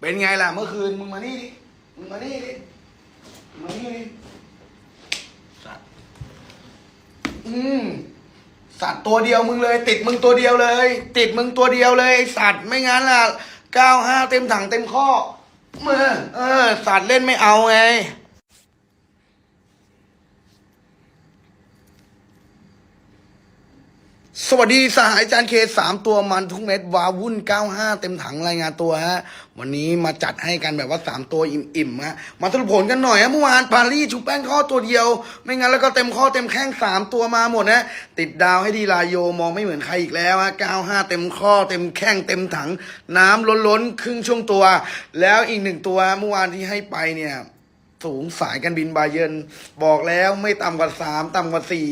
เป็นไงล่ะเมื่อคืนมึงมานี่ดิ มึงมานี่ดิ มานี่ดิ สัตว์ อืมสัตว์ตัวเดียวมึงเลย ติดมึงตัวเดียวเลย ติดมึงตัวเดียวเลยไอ้สัตว์ไม่งั้นล่ะเก้าห้าเต็มถังเต็มข้อมือเออ สัตว์เล่นไม่เอาไง สวัสดีสหายจานเคสามตัวมันทุกเม็ดวาวุ่น 95 เต็มถังรายงานตัวฮะ วันนี้มาจัดให้กันแบบว่า 3 ตัวอิ่มๆฮะมาสรุปผลกันหน่อยฮะเมื่อวานปารีสชูแป้งข้อตัวเดียว ไม่งั้นแล้วก็เต็มข้อเต็มแข้ง 3 ตัวมาหมดนะ ติดดาวให้ดีลายโยมองไม่เหมือนใครอีกแล้วฮะ 95 เต็มข้อเต็มแข้งเต็มถัง น้ำล้นๆ ครึ่งช่วงตัว แล้วอีกหนึ่งตัวเมื่อวานที่ให้ไปเนี่ย สูงสายการบินบาเยนบอกแล้วไม่ต่ำกว่าสามต่ำกว่าสี่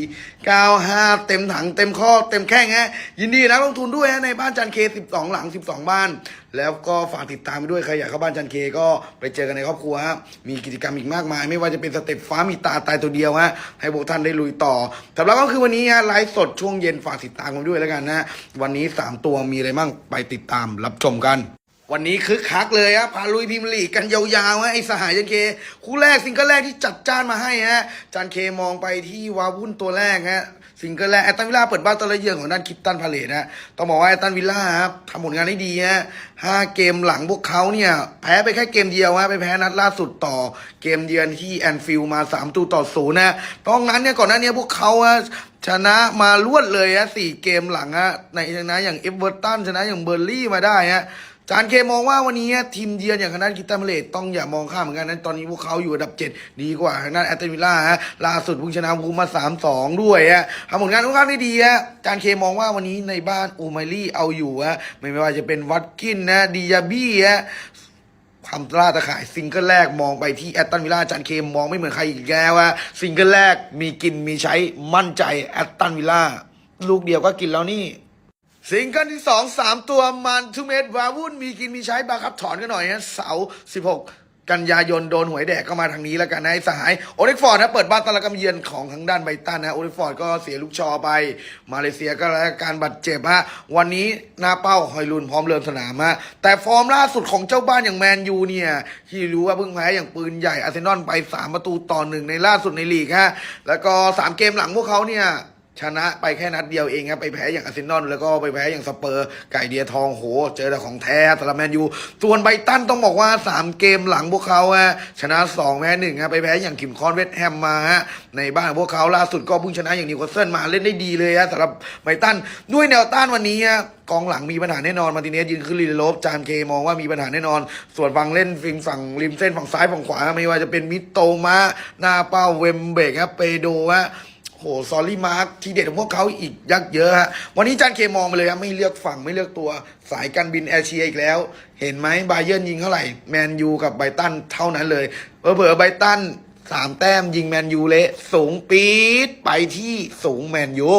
เก้าห้าเต็มถังเต็มข้อเต็มแข้งฮะยินดีนะลงทุนด้วยฮะในบ้านจันเคสิบสองหลังสิบสองบ้าน แล้วก็ฝากติดตามไปด้วยใครอยากเข้าบ้านจันเคก็ไปเจอกันในครอบครัวฮะมีกิจกรรมอีกมากมาย ไม่ว่าจะเป็นสเต็ปฟ้ามีตาตายตัวเดียวฮะให้พวกท่านได้ลุยต่อสำหรับก็คือวันนี้ฮะไลฟ์สดช่วงเย็นฝากติดตามกันด้วยแล้วกันนะวันนี้สามตัวมีอะไรบ้างไปติดตามรับชมกัน วันนี้คึกคักเลยฮะพาลุยพิมลีกกันยาวๆฮะไอสหายจันเค คู่แรกซิงเกิลแรกที่จัดจ้านมาให้ฮะจันเคมองไปที่วาวุ่นตัวแรกฮะซิงเกิลแรกแอตตันวิลล่าเปิดบ้านตะละเยือนของด้านคิปตันพาเลตนะต้องบอกว่าแอตตันวิลล่าครับทำผลงานได้ดีฮะห้าเกมหลังพวกเขาเนี่ย แพ้ไปแค่เกมเดียวฮะไปแพ้นัดล่าสุดต่อเกมเยือนที่แอนฟิลมา3ประตูต่อศูนย์นะตรงนั้นเนี่ยก่อนหน้านี้พวกเขาฮะชนะมารวดเลยฮะสี่เกมหลังฮะในชนะอย่างเอเวอร์ตันชนะอย่างเบอร์ลี่มาได้ฮะ จานเคมองว่าวันนี้ทีมเยือนอย่างคณะกิตตันพาเลตต้องอย่ามองข้ามเหมือนกันนั้นตอนนี้พวกเขาอยู่อันดับ 7 ดีกว่าทางด้านแอตตันวิล่าฮะล่าสุดพิ่งชนะวูมา 3-2 ด้วยฮะทำผลงานค่อนข้างได้ดีฮะจานเคมองว่าวันนี้ในบ้านอูไมลี่เอาอยู่ฮะไม่ว่าจะเป็นวัตกินนะดียาบี้ฮะความล่าตะข่ายซิงเกิลแรกมองไปที่แอตตันวิลล่าจันเคมมองไม่เหมือนใครอีกแล้วว่าซิงเกิลแรกมีกินมีใช้มั่นใจแอตตันวิลล่าลูกเดียวก็กินแล้วนี่ ซิงเกิลที่สองสามตัวมันทุเม็ดวาวุ่นมีกินมีใช้บาครับถอนกันหน่อยนะเสาสิบหกกันยายนโดนหวยแดกก็มาทางนี้แล้วกันนะสหายโอลิฟอร์ดนะเปิดบ้านตะละกำเยือนของทางด้านไบตันนะโอลิฟอร์ดก็เสียลูกชอไป มาเลเซียก็แล้วการบาดเจ็บฮะวันนี้หน้าเป้าฮอยลุนพร้อมเริ่มสนามฮะแต่ฟอร์มล่าสุดของเจ้าบ้านอย่างแมนยูเนี่ย ที่รู้ว่าเพิ่งแพ้อย่างปืนใหญ่อาร์เซนอลไปสามประตูต่อหนึ่งในล่าสุดในลีกฮะแล้วก็สามเกมหลังพวกเขาเนี่ย ชนะไปแค่นัดเดียวเองครับไปแพ้อย่างอาร์เซนอลแล้วก็ไปแพ้อย่างสเปอร์ ไก่เดียทองโห เจอแต่ของแท้สำหรับแมนยูส่วนไบตันต้องบอกว่า 3 เกมหลังพวกเขาฮะชนะ 2 แพ้1ครับไปแพ้อย่างคิมคอนเวสต์แฮมมาฮะในบ้านของพวกเขาล่าสุดก็เพิ่งชนะอย่างนิวคาสเซิลมาเล่นได้ดีเลยฮะสำหรับไบตันด้วยแนวต้านวันนี้ฮะกองหลังมีปัญหาแน่นอนมาติเนสยืนขึ้นลีโลบจานเคมองว่ามีปัญหาแน่นอน ส่วนฝั่งเล่นฟิงฝั่งริมเส้นฝั่งซ้ายฝั่งขวาไม่ว่าจะเป็นมิโตมะหน้าเป้าเวมเบกครับเปโดฮะ โหซอรี่มาร์คทีเด็ดของพวกเขาอีกยักษ์เยอะฮะวันนี้จานเคมองไปเลยครับไม่เลือกฝั่งไม่เลือกตัวสายการบินแอร์เชียอีกแล้ว เห็นไหมบาเยอร์นยิงเท่าไหร่แมนยูกับไบตันเท่านั้นเลยเผลอไบตันสามแต้มยิงแมนยูเละสูงปี๊ดไปที่สูงแมนยู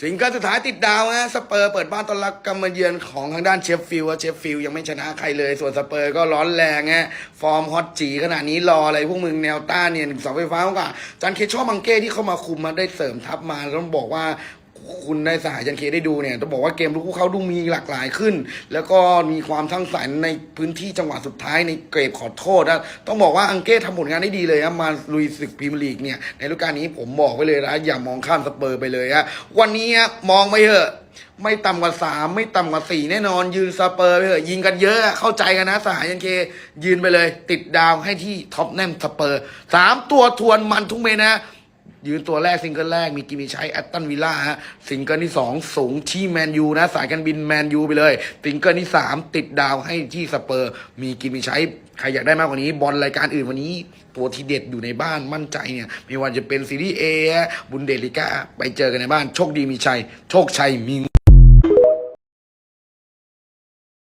สิงเกิลสุดท้ายติดดาวฮะสเปอร์เปิดบ้านต้อนรับกำมาเยือนของทางด้านเชฟฟิลด์เชฟฟิลด์ยังไม่ชนะใครเลย ส่วนสเปอร์ก็ร้อนแรงฮะฟอร์มฮอตจีขนาดนี้รออะไรพวกมึงแนวต้านเนี่ยหนึ่งเสาไฟฟ้ามากกว่าจันเคชอบมังเก้ที่เข้ามาคุมมาได้เสริมทัพมาต้องบอกว่า คุณได้สหายจันเคได้ดูเนี่ยต้องบอกว่าเกมลุกพวกเขาดูมีหลากหลายขึ้น แล้วก็มีความทั้งสรรในพื้นที่จังหวะสุดท้ายในเกรดขอโทษนะต้องบอกว่าอังเก้ทำผลงานได้ดีเลยนะมาลุยศึกพรีเมียร์ลีกเนี่ยในฤดูกาลนี้ผมบอกไว้เลยนะอย่ามองข้ามสเปอร์ไปเลยฮะวันนี้ฮะมองไปเถอะไม่ต่ำกว่าสามไม่ต่ำกว่าสี่แน่นอน ยืนสเปอร์ไปเถอะยิงกันเยอะเข้าใจกันนะสหายยันเค ยืนไปเลย ติดดาวให้ที่ท็อปแนมสเปอร์สามตัวทวนมันทุกเมนะ ยืนตัวแรกซิงเกิลแรกมีกิมมิชัยแอตตันวิลล่าฮะซิงเกิลที่สองสูงที่แมนยูนะสายการบินแมนยูไปเลยซิงเกิลที่สามติดดาวให้ที่สเปอร์ มีกิมมิชัยใครอยากได้มากกว่านี้บอลรายการอื่นวันนี้ ตัวที่เด็ดอยู่ในบ้านมั่นใจเนี่ยไม่ว่าจะเป็นซีรีส์เอบุนเดลิก้าไปเจอกันในบ้านโชคดีมีชัย โชคชัยมี